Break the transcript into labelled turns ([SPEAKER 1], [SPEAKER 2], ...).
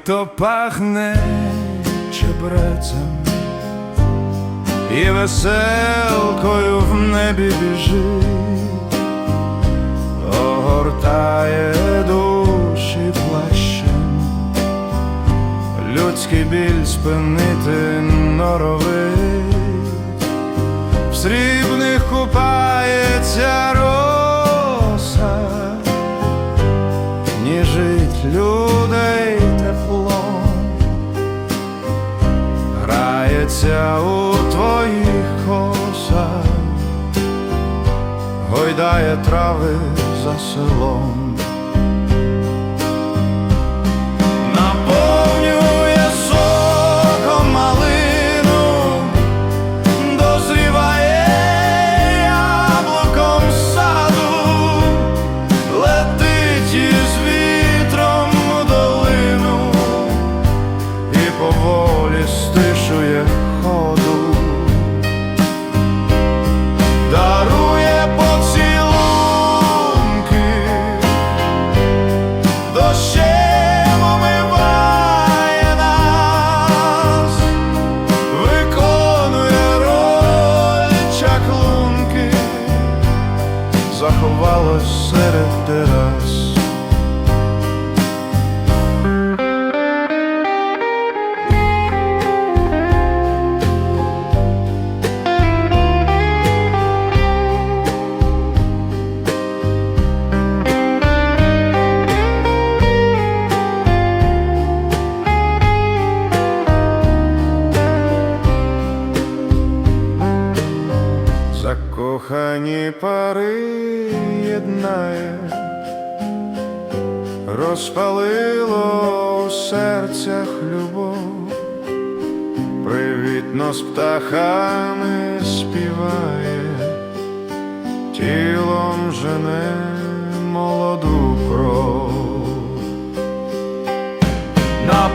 [SPEAKER 1] літо пахне чебрецем. І веселкою в небі біжить, огортає душі плащем, людський біль спинити норовить, грається у твоїх косах, гойдає трави за селом. Наповнює соком заховалась серед терас. П'яні пари єднає, розпалило у серцях любов, привітно з птахами співає, тілом жене молоду кров. На